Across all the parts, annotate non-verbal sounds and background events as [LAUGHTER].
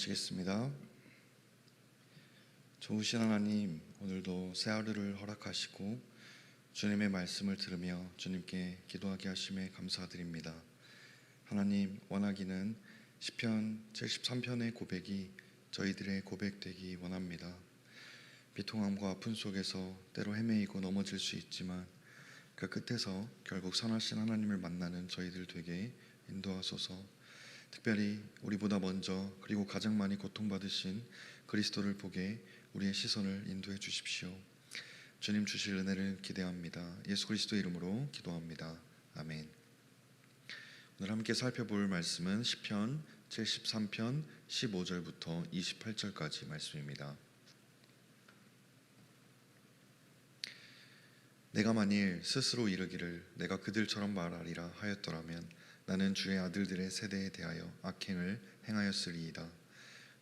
기도하시겠습니다. 좋으신 하나님, 오늘도 새 하루를 허락하시고 주님의 말씀을 들으며 주님께 기도하게 하심에 감사드립니다. 하나님, 원하기는 시편 73편의 고백이 저희들의 고백되기 원합니다. 비통함과 아픔 속에서 때로 헤매이고 넘어질 수 있지만 그 끝에서 결국 선하신 하나님을 만나는 저희들 되게 인도하소서. 특별히 우리보다 먼저 그리고 가장 많이 고통받으신 그리스도를 보게 우리의 시선을 인도해 주십시오. 주님 주실 은혜를 기대합니다. 예수 그리스도 이름으로 기도합니다. 아멘. 오늘 함께 살펴볼 말씀은 시편 73편 15절부터 28절까지 말씀입니다. 내가 만일 스스로 이르기를 내가 그들처럼 말하리라 하였더라면 나는 주의 아들들의 세대에 대하여 악행을 행하였으리이다.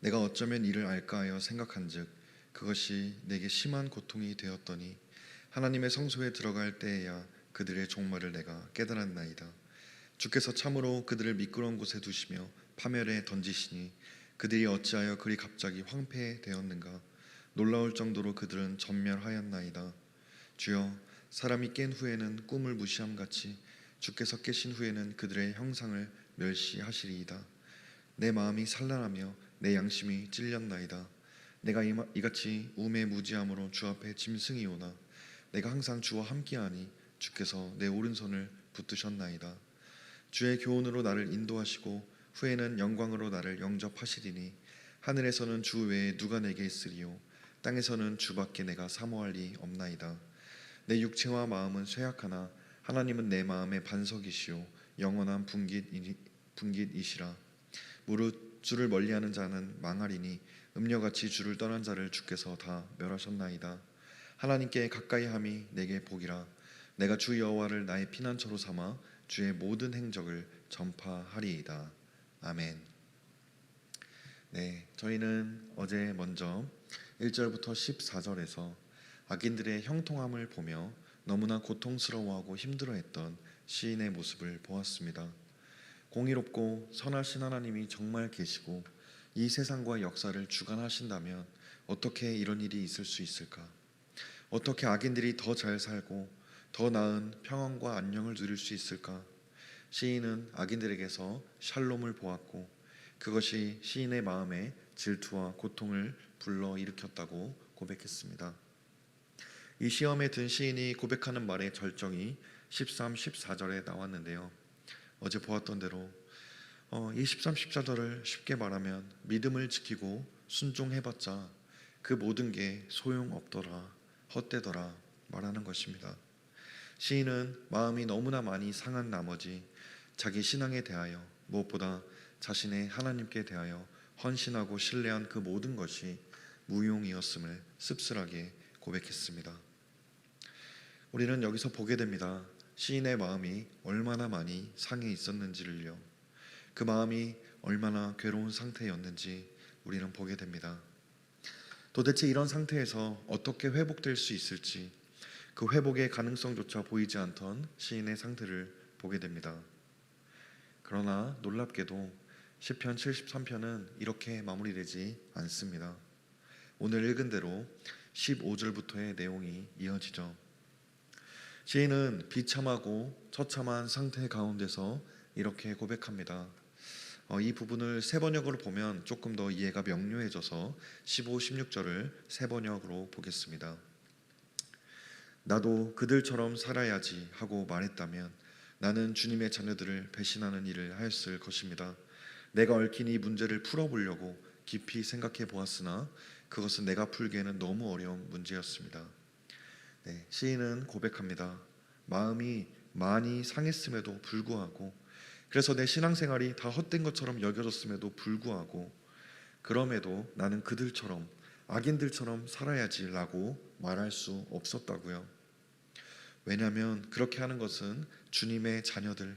내가 어쩌면 이를 알까 하여 생각한즉 그것이 내게 심한 고통이 되었더니 하나님의 성소에 들어갈 때에야 그들의 종말을 내가 깨달았나이다. 주께서 참으로 그들을 미끄러운 곳에 두시며 파멸에 던지시니 그들이 어찌하여 그리 갑자기 황폐되었는가 놀라울 정도로 그들은 전멸하였나이다. 주여 사람이 깬 후에는 꿈을 무시함 같이 주께서 깨신 후에는 그들의 형상을 멸시하시리이다. 내 마음이 산란하며 내 양심이 찔렸나이다. 내가 이같이 우매 무지함으로 주 앞에 짐승이오나 내가 항상 주와 함께하니 주께서 내 오른손을 붙드셨나이다. 주의 교훈으로 나를 인도하시고 후에는 영광으로 나를 영접하시리니 하늘에서는 주 외에 누가 내게 있으리요 땅에서는 주밖에 내가 사모할 리 없나이다. 내 육체와 마음은 쇠약하나 하나님은 내 마음의 반석이시요 영원한 분깃이, 분깃이 시라. 무릇 주를 멀리하는 자는 망하리니 음녀같이 주를 떠난 자를 주께서 다 멸하셨나이다. 하나님께 가까이함이 내게 복이라. 내가 주 여호와를 나의 피난처로 삼아 주의 모든 행적을 전파하리이다. 아멘. 네 저희는 어제 먼저 1절부터 14절에서 악인들의 형통함을 보며 너무나 고통스러워하고 힘들어했던 시인의 모습을 보았습니다. 공의롭고 선하신 하나님이 정말 계시고 이 세상과 역사를 주관하신다면 어떻게 이런 일이 있을 수 있을까? 어떻게 악인들이 더 잘 살고 더 나은 평안과 안녕을 누릴 수 있을까? 시인은 악인들에게서 샬롬을 보았고 그것이 시인의 마음에 질투와 고통을 불러 일으켰다고 고백했습니다. 이 시험에 든 시인이 고백하는 말의 절정이 13, 14절에 나왔는데요. 어제 보았던 대로 어, 이 13, 14절을 쉽게 말하면 믿음을 지키고 순종해봤자 그 모든 게 소용없더라, 헛되더라 말하는 것입니다. 시인은 마음이 너무나 많이 상한 나머지 자기 신앙에 대하여 무엇보다 자신의 하나님께 대하여 헌신하고 신뢰한 그 모든 것이 무용이었음을 씁쓸하게 고백했습니다. 우리는 여기서 보게 됩니다. 시인의 마음이 얼마나 많이 상해 있었는지를요. 그 마음이 얼마나 괴로운 상태였는지 우리는 보게 됩니다. 도대체 이런 상태에서 어떻게 회복될 수 있을지 그 회복의 가능성조차 보이지 않던 시인의 상태를 보게 됩니다. 그러나 놀랍게도 시편 73편은 이렇게 마무리되지 않습니다. 오늘 읽은 대로 15절부터의 내용이 이어지죠. 시인은 비참하고 처참한 상태 가운데서 이렇게 고백합니다. 어, 이 부분을 세 번역으로 보면 조금 더 이해가 명료해져서 15, 16절을 세 번역으로 보겠습니다. 나도 그들처럼 살아야지 하고 말했다면 나는 주님의 자녀들을 배신하는 일을 하였을 것입니다. 내가 얽힌 이 문제를 풀어보려고 깊이 생각해 보았으나 그것은 내가 풀기에는 너무 어려운 문제였습니다. 네, 시인은 고백합니다. 마음이 많이 상했음에도 불구하고 그래서 내 신앙생활이 다 헛된 것처럼 여겨졌음에도 불구하고 그럼에도 나는 그들처럼 악인들처럼 살아야지라고 말할 수 없었다고요. 왜냐하면 그렇게 하는 것은 주님의 자녀들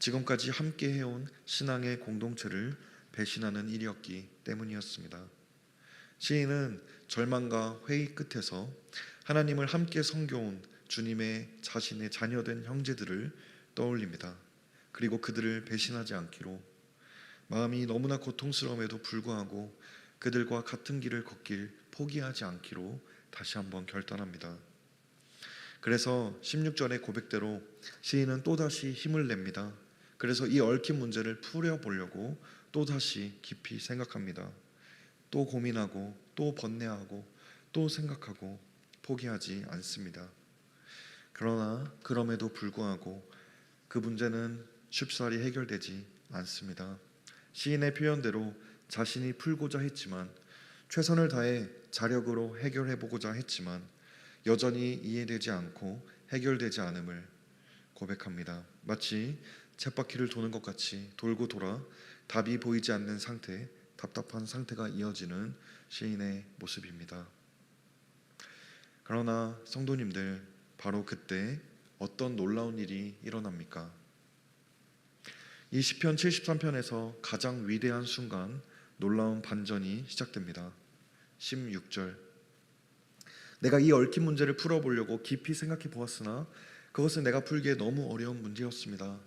지금까지 함께 해온 신앙의 공동체를 배신하는 일이었기 때문이었습니다. 시인은 절망과 회의 끝에서 하나님을 함께 섬겨온 주님의 자신의 자녀된 형제들을 떠올립니다. 그리고 그들을 배신하지 않기로 마음이 너무나 고통스러움에도 불구하고 그들과 같은 길을 걷길 포기하지 않기로 다시 한번 결단합니다. 그래서 16절의 고백대로 시인은 또다시 힘을 냅니다. 그래서 이 얽힌 문제를 풀어 보려고 또다시 깊이 생각합니다. 또 고민하고 또 번뇌하고 또 생각하고 포기하지 않습니다. 그러나 그럼에도 불구하고 그 문제는 쉽사리 해결되지 않습니다. 시인의 표현대로 자신이 풀고자 했지만 최선을 다해 자력으로 해결해 보고자 했지만 여전히 이해되지 않고 해결되지 않음을 고백합니다. 마치 쳇바퀴를 도는 것 같이 돌고 돌아 답이 보이지 않는 상태, 답답한 상태가 이어지는 시인의 모습입니다. 그러나 성도님들 바로 그때 어떤 놀라운 일이 일어납니까? 이 시편 73편에서 가장 위대한 순간 놀라운 반전이 시작됩니다. 16절 내가 이 얽힌 문제를 풀어보려고 깊이 생각해 보았으나 그것은 내가 풀기에 너무 어려운 문제였습니다.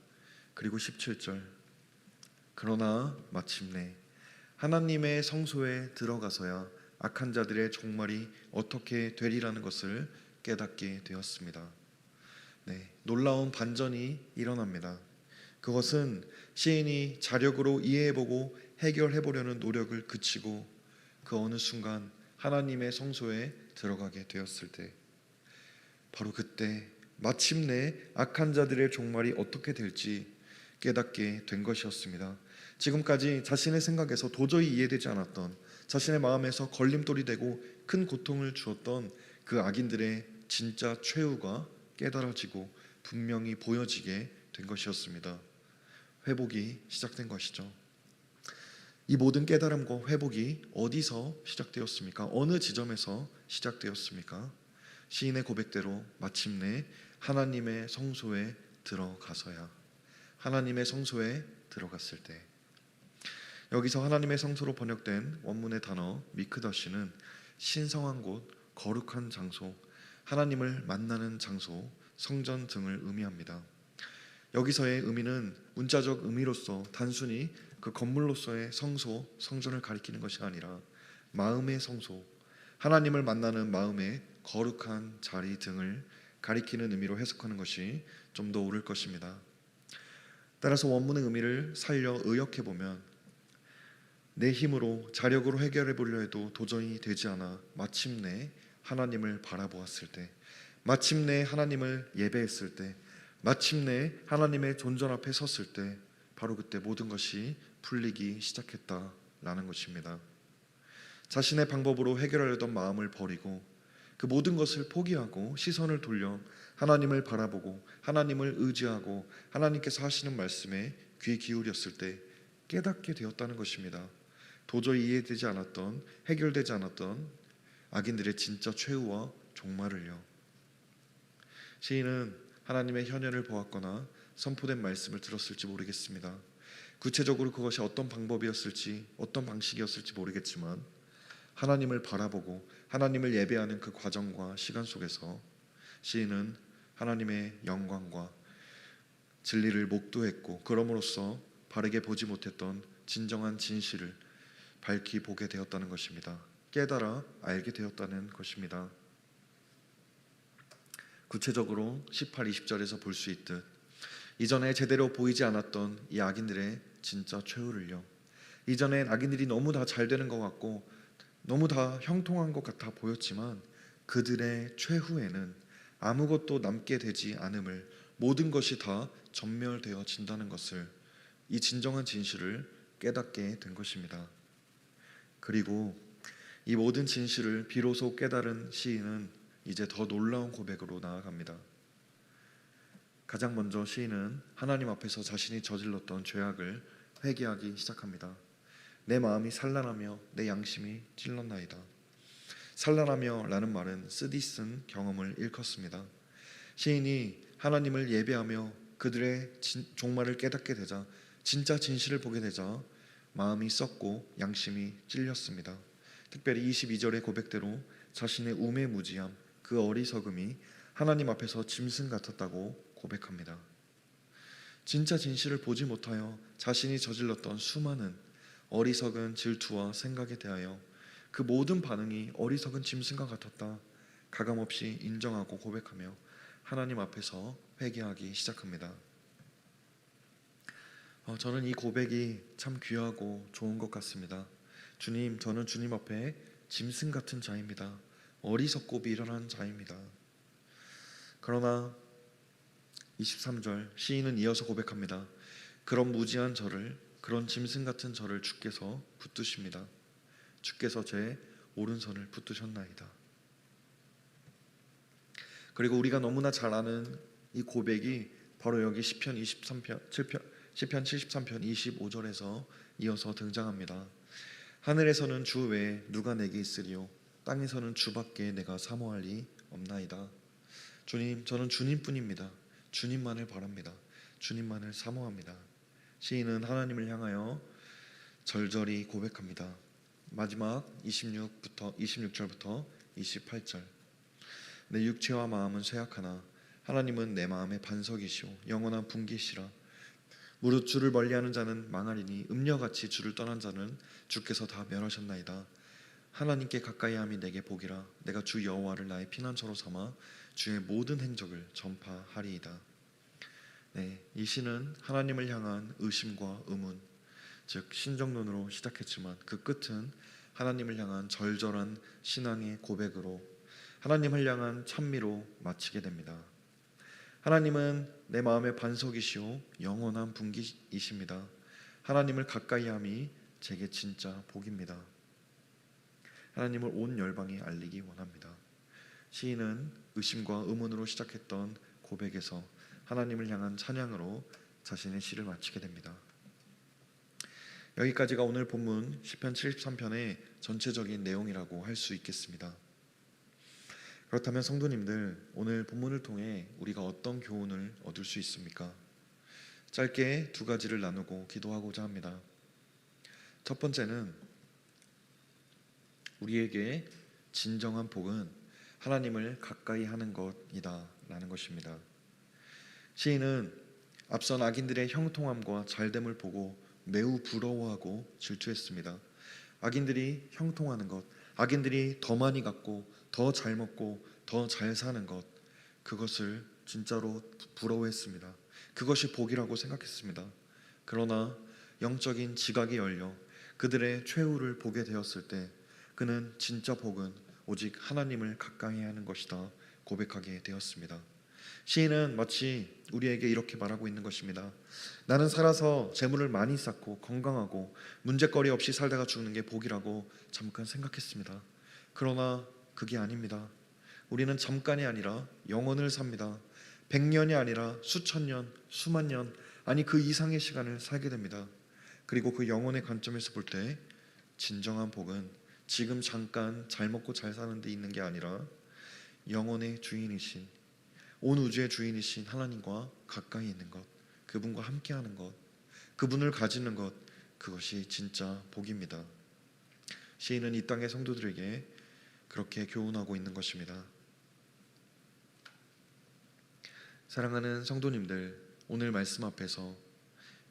그리고 17절 그러나 마침내 하나님의 성소에 들어가서야 악한 자들의 종말이 어떻게 되리라는 것을 깨닫게 되었습니다. 네, 놀라운 반전이 일어납니다. 그것은 시인이 자력으로 이해해보고 해결해보려는 노력을 그치고 그 어느 순간 하나님의 성소에 들어가게 되었을 때 바로 그때 마침내 악한 자들의 종말이 어떻게 될지 깨닫게 된 것이었습니다. 지금까지 자신의 생각에서 도저히 이해되지 않았던 자신의 마음에서 걸림돌이 되고 큰 고통을 주었던 그 악인들의 진짜 최후가 깨달아지고 분명히 보여지게 된 것이었습니다. 회복이 시작된 것이죠. 이 모든 깨달음과 회복이 어디서 시작되었습니까? 어느 지점에서 시작되었습니까? 시인의 고백대로 마침내 하나님의 성소에 들어가서야 하나님의 성소에 들어갔을 때 여기서 하나님의 성소로 번역된 원문의 단어 미크다시는 신성한 곳, 거룩한 장소, 하나님을 만나는 장소, 성전 등을 의미합니다. 여기서의 의미는 문자적 의미로서 단순히 그 건물로서의 성소, 성전을 가리키는 것이 아니라 마음의 성소, 하나님을 만나는 마음의 거룩한 자리 등을 가리키는 의미로 해석하는 것이 좀 더 옳을 것입니다. 따라서 원문의 의미를 살려 의역해 보면 내 힘으로 자력으로 해결해 보려 해도 도저히 되지 않아 마침내 하나님을 바라보았을 때 마침내 하나님을 예배했을 때 마침내 하나님의 존전 앞에 섰을 때 바로 그때 모든 것이 풀리기 시작했다라는 것입니다. 자신의 방법으로 해결하려던 마음을 버리고 그 모든 것을 포기하고 시선을 돌려 하나님을 바라보고 하나님을 의지하고 하나님께서 하시는 말씀에 귀 기울였을 때 깨닫게 되었다는 것입니다. 도저히 이해되지 않았던 해결되지 않았던 악인들의 진짜 최후와 종말을요. 시인은 하나님의 현현을 보았거나 선포된 말씀을 들었을지 모르겠습니다. 구체적으로 그것이 어떤 방법이었을지 어떤 방식이었을지 모르겠지만 하나님을 바라보고 하나님을 예배하는 그 과정과 시간 속에서 시인은 하나님의 영광과 진리를 목도했고 그럼으로써 바르게 보지 못했던 진정한 진실을 밝히 보게 되었다는 것입니다. 깨달아 알게 되었다는 것입니다. 구체적으로 18, 20절에서 볼 수 있듯 이전에 제대로 보이지 않았던 이 악인들의 진짜 최후를요. 이전엔 악인들이 너무 다 잘 되는 것 같고 너무 다 형통한 것 같아 보였지만 그들의 최후에는 아무것도 남게 되지 않음을 모든 것이 다 전멸되어진다는 것을 이 진정한 진실을 깨닫게 된 것입니다. 그리고 이 모든 진실을 비로소 깨달은 시인은 이제 더 놀라운 고백으로 나아갑니다. 가장 먼저 시인은 하나님 앞에서 자신이 저질렀던 죄악을 회개하기 시작합니다. 내 마음이 산란하며 내 양심이 찔렀나이다. 산란하며라는 말은 쓰디쓴 경험을 일컫습니다. 시인이 하나님을 예배하며 그들의 진, 종말을 깨닫게 되자 진짜 진실을 보게 되자 마음이 썩고 양심이 찔렸습니다. 특별히 22절의 고백대로 자신의 우매무지함, 그 어리석음이 하나님 앞에서 짐승 같았다고 고백합니다. 진짜 진실을 보지 못하여 자신이 저질렀던 수많은 어리석은 질투와 생각에 대하여 그 모든 반응이 어리석은 짐승과 같았다. 가감없이 인정하고 고백하며 하나님 앞에서 회개하기 시작합니다. 어, 저는 이 고백이 참 귀하고 좋은 것 같습니다. 주님, 저는 주님 앞에 짐승 같은 자입니다. 어리석고 미련한 자입니다. 그러나 23절 시인은 이어서 고백합니다. 그런 무지한 저를 그런 짐승 같은 저를 주께서 붙드십니다. 주께서 제 오른손을 붙드셨나이다. 그리고 우리가 너무나 잘 아는 이 고백이 바로 여기 시편 23편 7편 시편 73편 25절에서 이어서 등장합니다. 하늘에서는 주 외에 누가 내게 있으리요 땅에서는 주밖에 내가 사모할 리 없나이다. 주님, 저는 주님뿐입니다. 주님만을 바랍니다. 주님만을 사모합니다. 시인은 하나님을 향하여 절절히 고백합니다. 마지막 26부터 26절부터 28절. 내 육체와 마음은 쇠약하나 하나님은 내 마음의 반석이시오 영원한 분기시라. 무릇 주를 멀리하는 자는 망하리니 음녀같이 주를 떠난 자는 주께서 다 멸하셨나이다. 하나님께 가까이함이 내게 복이라 내가 주 여호와를 나의 피난처로 삼아 주의 모든 행적을 전파하리이다. 네, 이 시는 하나님을 향한 의심과 의문, 즉 신정론으로 시작했지만 그 끝은 하나님을 향한 절절한 신앙의 고백으로 하나님을 향한 찬미로 마치게 됩니다. 하나님은 내 마음의 반석이시오 영원한 분기이십니다. 하나님을 가까이함이 제게 진짜 복입니다. 하나님을 온 열방에 알리기 원합니다. 시인은 의심과 의문으로 시작했던 고백에서 하나님을 향한 찬양으로 자신의 시를 마치게 됩니다. 여기까지가 오늘 본문 시편 73편의 전체적인 내용이라고 할 수 있겠습니다. 그렇다면 성도님들 오늘 본문을 통해 우리가 어떤 교훈을 얻을 수 있습니까? 짧게 두 가지를 나누고 기도하고자 합니다. 첫 번째는 우리에게 진정한 복은 하나님을 가까이 하는 것이다 라는 것입니다. 시인은 앞선 악인들의 형통함과 잘됨을 보고 매우 부러워하고 질투했습니다. 악인들이 형통하는 것, 악인들이 더 많이 갖고 더 잘 먹고 더 잘 사는 것, 그것을 진짜로 부러워했습니다. 그것이 복이라고 생각했습니다. 그러나 영적인 지각이 열려 그들의 최후를 보게 되었을 때 그는 진짜 복은 오직 하나님을 가까이 하는 것이다 고백하게 되었습니다. 시인은 마치 우리에게 이렇게 말하고 있는 것입니다. 나는 살아서 재물을 많이 쌓고 건강하고 문제거리 없이 살다가 죽는 게 복이라고 잠깐 생각했습니다. 그러나 그게 아닙니다. 우리는 잠깐이 아니라 영원을 삽니다. 백년이 아니라 수천 년, 수만 년, 아니 그 이상의 시간을 살게 됩니다. 그리고 그 영혼의 관점에서 볼 때 진정한 복은 지금 잠깐 잘 먹고 잘 사는 데 있는 게 아니라 영혼의 주인이신 온 우주의 주인이신 하나님과 가까이 있는 것, 그분과 함께 하는 것, 그분을 가지는 것, 그것이 진짜 복입니다. 시인은 이 땅의 성도들에게 그렇게 교훈하고 있는 것입니다. 사랑하는 성도님들, 오늘 말씀 앞에서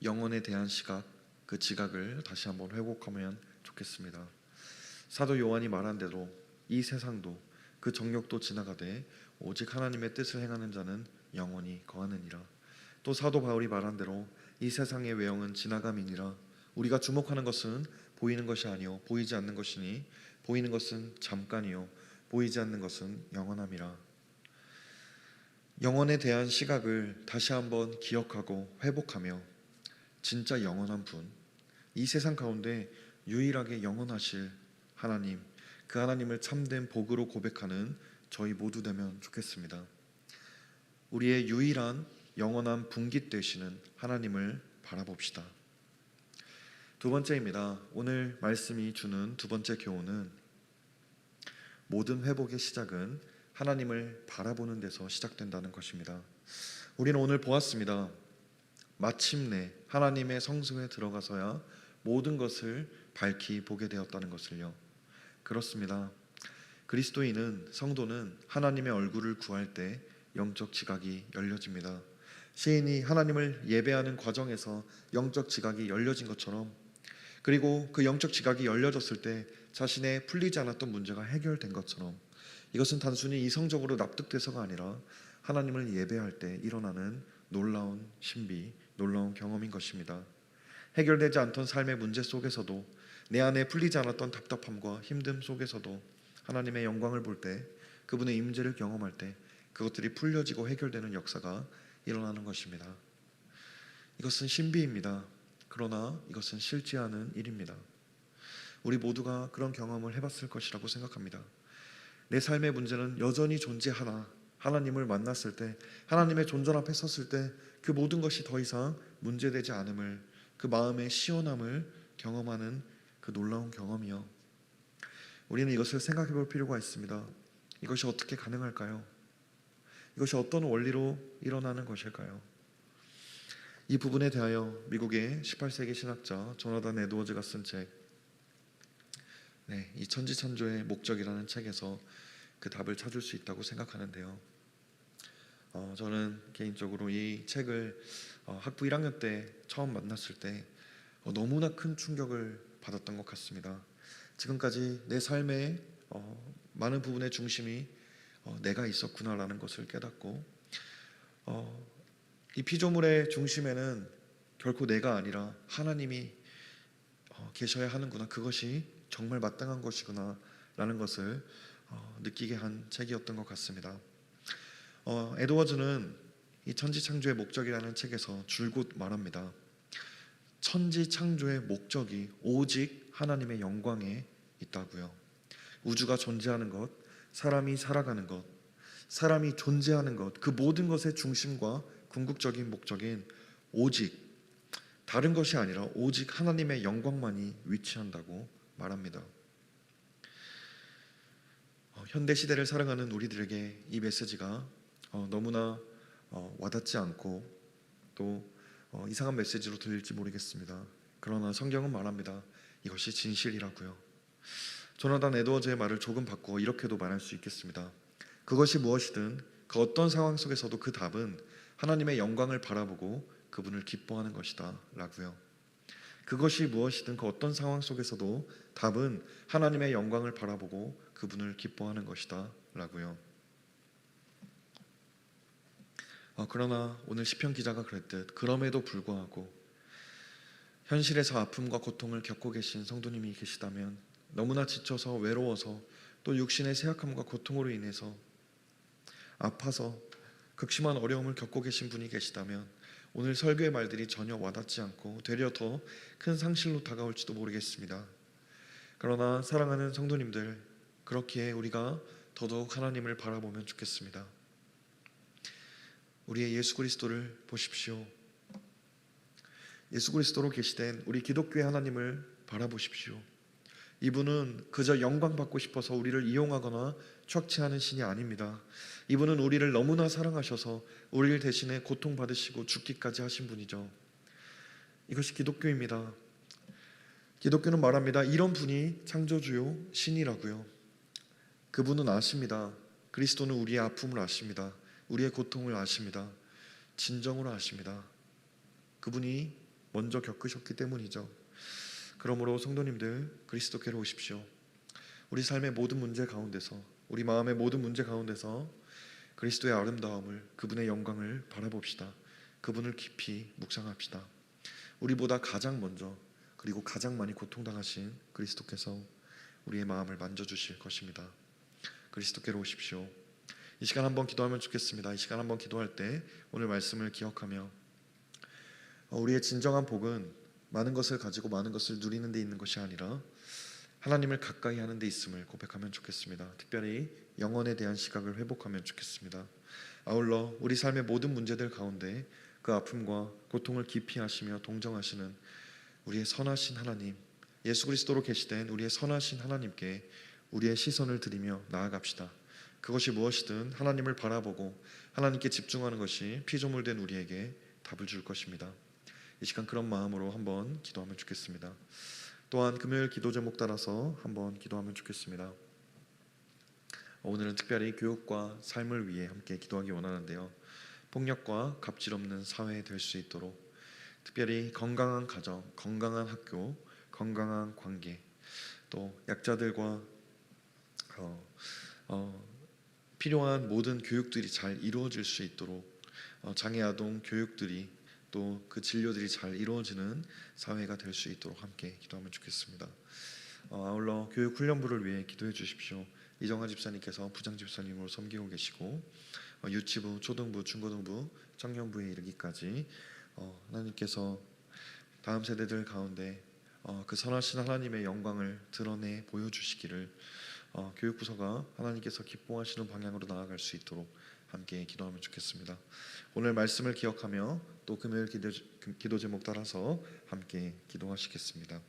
영혼에 대한 시각, 그 지각을 다시 한번 회복하면 좋겠습니다. 사도 요한이 말한 대로 이 세상도 그 정욕도 지나가되 오직 하나님의 뜻을 행하는 자는 영원히 거하느니라. 또 사도 바울이 말한 대로 이 세상의 외형은 지나감이니라. 우리가 주목하는 것은 보이는 것이 아니요 보이지 않는 것이니 보이는 것은 잠깐이요 보이지 않는 것은 영원함이라. 영원에 대한 시각을 다시 한번 기억하고 회복하며 진짜 영원한 분, 이 세상 가운데 유일하게 영원하실 하나님, 그 하나님을 참된 복으로 고백하는 저희 모두 되면 좋겠습니다. 우리의 유일한 영원한 분깃 되시는 하나님을 바라봅시다. 두 번째입니다. 오늘 말씀이 주는 두 번째 교훈은 모든 회복의 시작은 하나님을 바라보는 데서 시작된다는 것입니다. 우리는 오늘 보았습니다. 마침내 하나님의 성소에 들어가서야 모든 것을 밝히 보게 되었다는 것을요. 그렇습니다. 그리스도인은 성도는 하나님의 얼굴을 구할 때 영적 지각이 열려집니다. 시인이 하나님을 예배하는 과정에서 영적 지각이 열려진 것처럼 그리고 그 영적 지각이 열려졌을 때 자신의 풀리지 않았던 문제가 해결된 것처럼 이것은 단순히 이성적으로 납득돼서가 아니라 하나님을 예배할 때 일어나는 놀라운 신비, 놀라운 경험인 것입니다. 해결되지 않던 삶의 문제 속에서도 내 안에 풀리지 않았던 답답함과 힘듦 속에서도 하나님의 영광을 볼 때 그분의 임재를 경험할 때 그것들이 풀려지고 해결되는 역사가 일어나는 것입니다. 이것은 신비입니다. 그러나 이것은 실지 않은 일입니다. 우리 모두가 그런 경험을 해봤을 것이라고 생각합니다. 내 삶의 문제는 여전히 존재하나 하나님을 만났을 때 하나님의 존전 앞에 섰을 때 그 모든 것이 더 이상 문제되지 않음을 그 마음의 시원함을 경험하는 그 놀라운 경험이요. 우리는 이것을 생각해 볼 필요가 있습니다. 이것이 어떻게 가능할까요? 이것이 어떤 원리로 일어나는 것일까요? 이 부분에 대하여 미국의 18세기 신학자 조나단 에드워즈가 쓴 책, 네, 이 천지천조의 목적이라는 책에서 그 답을 찾을 수 있다고 생각하는데요. 어, 저는 개인적으로 이 책을 어, 학부 1학년 때 처음 만났을 때 어, 너무나 큰 충격을 받았던 것 같습니다. 지금까지 내 삶의 어, 많은 부분의 중심이 어, 내가 있었구나라는 것을 깨닫고 어, 이 피조물의 중심에는 결코 내가 아니라 하나님이 어, 계셔야 하는구나 그것이 정말 마땅한 것이구나 라는 것을 어, 느끼게 한 책이었던 것 같습니다. 어, 에드워즈는 이 천지창조의 목적이라는 책에서 줄곧 말합니다. 천지창조의 목적이 오직 하나님의 영광에 있다고요. 우주가 존재하는 것, 사람이 살아가는 것, 사람이 존재하는 것, 그 모든 것의 중심과 궁극적인 목적인 오직 다른 것이 아니라 오직 하나님의 영광만이 위치한다고 말합니다. 어, 현대 시대를 살아가는 우리들에게 이 메시지가 어, 너무나 어, 와닿지 않고 또 어, 이상한 메시지로 들릴지 모르겠습니다. 그러나 성경은 말합니다. 이것이 진실이라고요. 조나단 에드워즈의 말을 조금 바꾸어 이렇게도 말할 수 있겠습니다. 그것이 무엇이든 그 어떤 상황 속에서도 그 답은 하나님의 영광을 바라보고 그분을 기뻐하는 것이다 라고요. 그것이 무엇이든 그 어떤 상황 속에서도 답은 하나님의 영광을 바라보고 그분을 기뻐하는 것이다 라고요. 어, 그러나 오늘 시편 기자가 그랬듯 그럼에도 불구하고 현실에서 아픔과 고통을 겪고 계신 성도님이 계시다면 너무나 지쳐서 외로워서 또 육신의 쇠약함과 고통으로 인해서 아파서 극심한 어려움을 겪고 계신 분이 계시다면 오늘 설교의 말들이 전혀 와닿지 않고 되려 더 큰 상실로 다가올지도 모르겠습니다. 그러나 사랑하는 성도님들 그렇기에 우리가 더더욱 하나님을 바라보면 좋겠습니다. 우리의 예수 그리스도를 보십시오. 예수 그리스도로 계시된 우리 기독교의 하나님을 바라보십시오. 이분은 그저 영광 받고 싶어서 우리를 이용하거나 착취하는 신이 아닙니다. 이분은 우리를 너무나 사랑하셔서 우리를 대신에 고통 받으시고 죽기까지 하신 분이죠. 이것이 기독교입니다. 기독교는 말합니다. 이런 분이 창조주요 신이라고요. 그분은 아십니다. 그리스도는 우리의 아픔을 아십니다. 우리의 고통을 아십니다. 진정으로 아십니다. 그분이 먼저 겪으셨기 때문이죠. 그러므로 성도님들 그리스도께로 오십시오. 우리 삶의 모든 문제 가운데서 우리 마음의 모든 문제 가운데서 그리스도의 아름다움을 그분의 영광을 바라봅시다. 그분을 깊이 묵상합시다. 우리보다 가장 먼저 그리고 가장 많이 고통당하신 그리스도께서 우리의 마음을 만져주실 것입니다. 그리스도께로 오십시오. 이 시간 한번 기도하면 좋겠습니다. 이 시간 한번 기도할 때 오늘 말씀을 기억하며 어, 우리의 진정한 복은 많은 것을 가지고 많은 것을 누리는 데 있는 것이 아니라 하나님을 가까이 하는 데 있음을 고백하면 좋겠습니다. 특별히 영혼에 대한 시각을 회복하면 좋겠습니다. 아울러 우리 삶의 모든 문제들 가운데 그 아픔과 고통을 깊이 하시며 동정하시는 우리의 선하신 하나님, 예수 그리스도로 계시된 우리의 선하신 하나님께 우리의 시선을 드리며 나아갑시다. 그것이 무엇이든 하나님을 바라보고 하나님께 집중하는 것이 피조물된 우리에게 답을 줄 것입니다. 이 시간 그런 마음으로 한번 기도하면 좋겠습니다. 또한 금요일 기도 제목 따라서 한번 기도하면 좋겠습니다. 오늘은 특별히 교육과 삶을 위해 함께 기도하기 원하는데요. 폭력과 갑질 없는 사회 될 수 있도록 특별히 건강한 가정, 건강한 학교, 건강한 관계, 또 약자들과 어, 어, 필요한 모든 교육들이 잘 이루어질 수 있도록 어, 장애 아동 교육들이 또 그 진료들이 잘 이루어지는 사회가 될 수 있도록 함께 기도하면 좋겠습니다. 어, 아울러 교육 훈련부를 위해 기도해 주십시오. 이정아 집사님께서 부장 집사님으로 섬기고 계시고 어, 유치부, 초등부, 중고등부, 청년부에 이르기까지 어, 하나님께서 다음 세대들 가운데 어, 그 선하신 하나님의 영광을 드러내 보여주시기를 어, 교육부서가 하나님께서 기뻐하시는 방향으로 나아갈 수 있도록 함께 기도하면 좋겠습니다. 오늘 말씀을 기억하며 또 금요일 기도, 기도 제목 따라서 함께 기도하시겠습니다.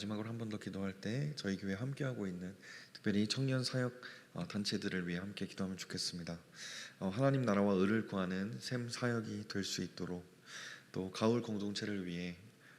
마지막으로 한 번 더 기도할 때 저희 교회 함께 하고 있는 특별히 청년 사역 어, 단체들을 위해 함께 기도하면 좋겠습니다. 어, 하나님 나라와 의를 구하는 샘 사역이 될 수 있도록 또 가을 공동체를 위해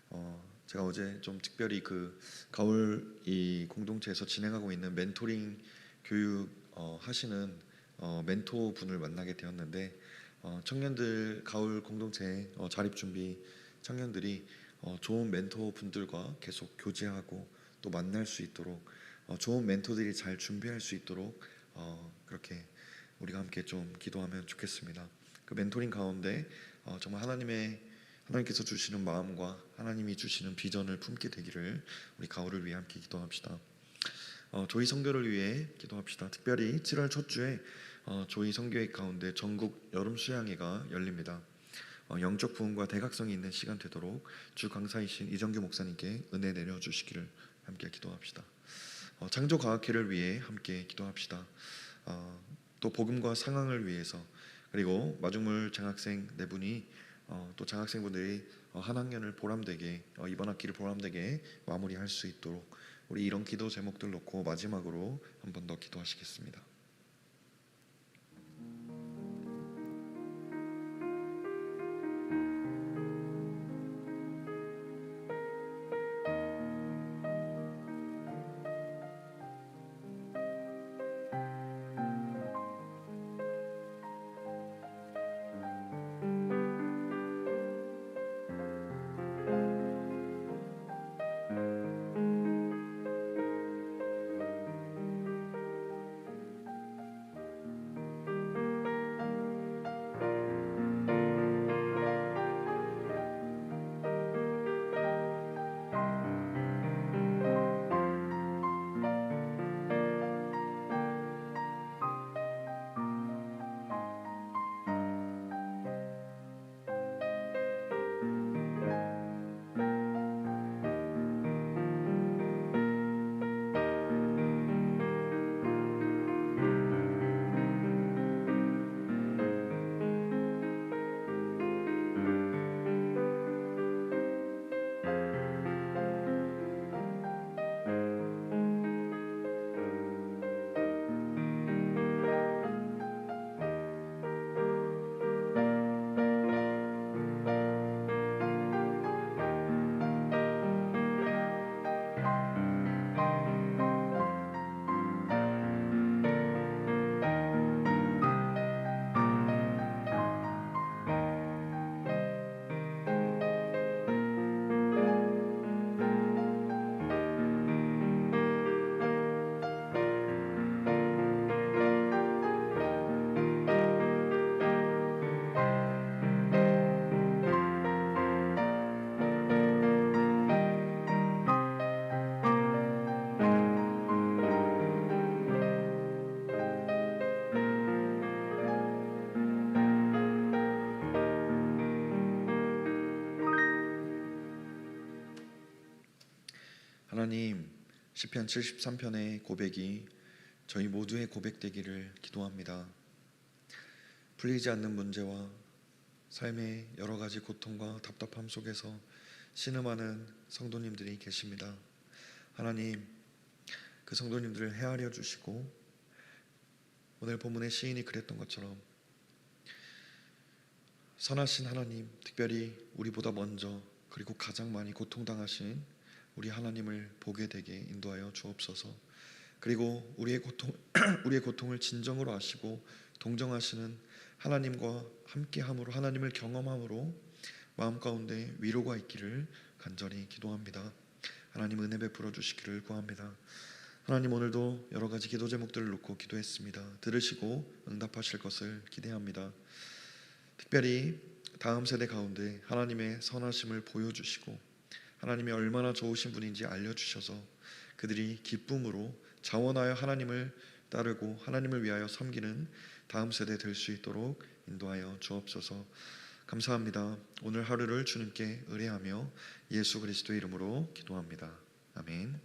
어, 제가 어제 좀 특별히 그 가을 이 공동체에서 진행하고 있는 멘토링 교육 어, 하시는 어, 멘토 분을 만나게 되었는데 어, 청년들 가을 공동체 어, 자립 준비 청년들이 어, 좋은 멘토 분들과 계속 교제하고 또 만날 수 있도록 어, 좋은 멘토들이 잘 준비할 수 있도록 어, 그렇게 우리가 함께 좀 기도하면 좋겠습니다. 그 멘토링 가운데 어, 정말 하나님의 하나님께서 주시는 마음과 하나님이 주시는 비전을 품게 되기를 우리 가을을 위해 함께 기도합시다. 어, 조이 선교를 위해 기도합시다. 특별히 7월 첫 주에 어, 조이 선교회 가운데 전국 여름 수양회가 열립니다. 어, 영적 부흥과 대각성이 있는 시간 되도록 주 강사이신 이정규 목사님께 은혜 내려 주시기를 함께 기도합시다. 어, 창조 과학회를 위해 함께 기도합시다. 어, 또 복음과 상황을 위해서 그리고 마중물 장학생 네 분이 어, 또 장학생분들이 어, 한 학년을 보람되게 어, 이번 학기를 보람되게 마무리할 수 있도록 우리 이런 기도 제목들 놓고 마지막으로 한 번 더 기도하시겠습니다. 하나님 시편 73편의 고백이 저희 모두의 고백되기를 기도합니다. 풀리지 않는 문제와 삶의 여러 가지 고통과 답답함 속에서 신음하는 성도님들이 계십니다. 하나님 그 성도님들을 헤아려 주시고 오늘 본문의 시인이 그랬던 것처럼 선하신 하나님, 특별히 우리보다 먼저 그리고 가장 많이 고통당하신 우리 하나님을 보게 되게 인도하여 주옵소서. 그리고 우리의 고통 [CLEARS THROAT] 우리의 고통을 진정으로 아시고 동정하시는 하나님과 함께함으로 하나님을 경험함으로 마음 가운데 위로가 있기를 간절히 기도합니다. 하나님 은혜 베풀어 주시기를 구합니다. 하나님 오늘도 여러 가지 기도 제목들을 놓고 기도했습니다. 들으시고 응답하실 것을 기대합니다. 특별히 다음 세대 가운데 하나님의 선하심을 보여주시고 하나님이 얼마나 좋으신 분인지 알려주셔서 그들이 기쁨으로 자원하여 하나님을 따르고 하나님을 위하여 섬기는 다음 세대 될 수 있도록 인도하여 주옵소서. 감사합니다. 오늘 하루를 주님께 의뢰하며 예수 그리스도 이름으로 기도합니다. 아멘.